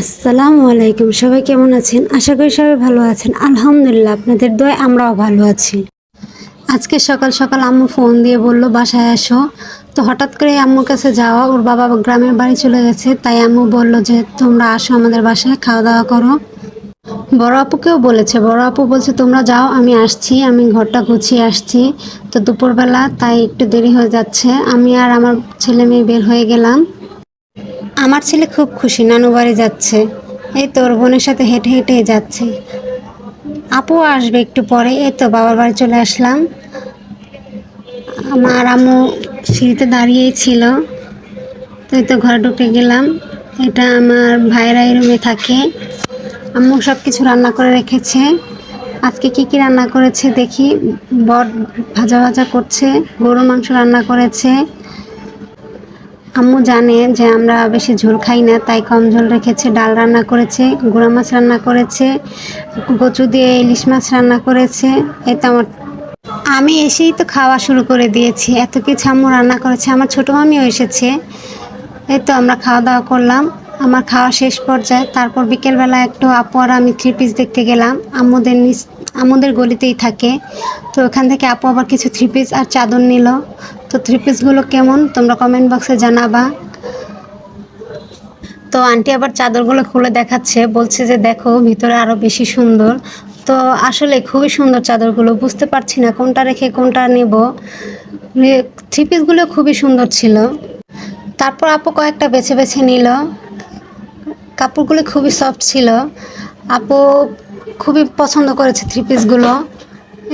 আসসালামু আলাইকুম, সবাই কেমন আছেন? আশা করি সবাই ভালো আছেন। আলহামদুলিল্লাহ, আপনাদের দয় আমরাও ভালো আছি। আজকে সকাল সকাল আম্মু ফোন দিয়ে বলল, বাসায় আসো। তো হঠাৎ করে আম্মুর কাছে যাওয়া, ওর বাবা গ্রামের বাড়ি চলে গেছে। তাই আম্মু বলল যে, তোমরা আসো আমাদের বাসায়, খাওয়া দাওয়া করো। বড় আপুকেও বলেছে, বড় আপু বলছে, তোমরা যাও, আমি আসছি, আমি ঘরটা গুছিয়ে আসছি। তো দুপুরবেলা তাই একটু দেরি হয়ে যাচ্ছে। আমি আর আমার ছেলে মেয়ে বের হয়ে গেলাম। আমার ছেলে খুব খুশি, নানু বাড়ি যাচ্ছে। এই তোর বোনের সাথে হেঁটে হেঁটে যাচ্ছে। আপু আসবে একটু পরে, এই তো বাবার বাড়ি চলে আসলাম। আমার আম্মু সিঁড়িতে দাঁড়িয়েই ছিল। তো এই তো ঘরে ঢুকে গেলাম। এটা আমার ভাইরা এই রুমে থাকে। আম্মু সব কিছু রান্না করে রেখেছে। আজকে কি কি রান্না করেছে দেখি। বট ভাজা ভাজা করছে গরু মাংস রান্না করেছে। আম্মু জানে যে আমরা বেশি ঝোল খাই না, তাই কম ঝোল রেখেছে, ডাল রান্না করেছে, গুঁড়া মাছ রান্না করেছে, কচু দিয়ে ইলিশ মাছ রান্না করেছে, এই তো আমার। আমি এসেই তো খাওয়া শুরু করে দিয়েছি, এত কিছু আম্মু রান্না করেছে, আমার ছোটো মামিও এসেছে। এই তো আমরা খাওয়া দাওয়া করলাম, আমার খাওয়া শেষ পর্যায়ে, তারপর বিকেলবেলা একটু আপু আর আমি থ্রি পিস দেখতে গেলাম, আম্মুদের নিচ, আম্মুদের গলিতেই থাকে, তো ওখান থেকে আপু আবার কিছু থ্রি পিস আর চাদর নিল তো থ্রি পিসগুলো কেমন? তোমরা কমেন্ট বক্সে জানাবা। তো আন্টি আবার চাদরগুলো খুলে দেখাচ্ছে, বলছে যে দেখো ভিতরে আরও বেশি সুন্দর। তো আসলে খুবই সুন্দর চাদরগুলো, বুঝতে পারছি না কোনটা রেখে কোনটা নেব। থ্রি পিসগুলো খুবই সুন্দর ছিল। তারপর আপু কয়েকটা বেছে বেছে নিল। কাপড়গুলো খুবই সফট ছিল। আপু খুবই পছন্দ করেছে থ্রি পিসগুলো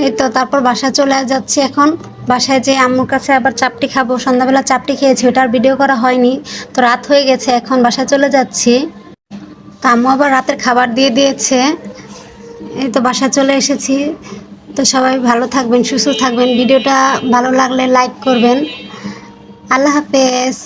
এই তো, তারপর বাসায় চলে যাচ্ছি এখন। বাসায় যে আম্মুর কাছে আবার চাপটি খাব। সন্ধ্যাবেলা চাপটি খেয়েছি ওটার ভিডিও করা হয়নি। তো রাত হয়ে গেছে, এখন বাসায় চলে যাচ্ছি। তো আম্মু আবার রাতের খাবার দিয়ে দিয়েছে। এই তো বাসায় চলে এসেছি। তো সবাই ভালো থাকবেন, সুস্থ থাকবেন। ভিডিওটা ভালো লাগলে লাইক করবেন। আল্লাহ হাফেজ।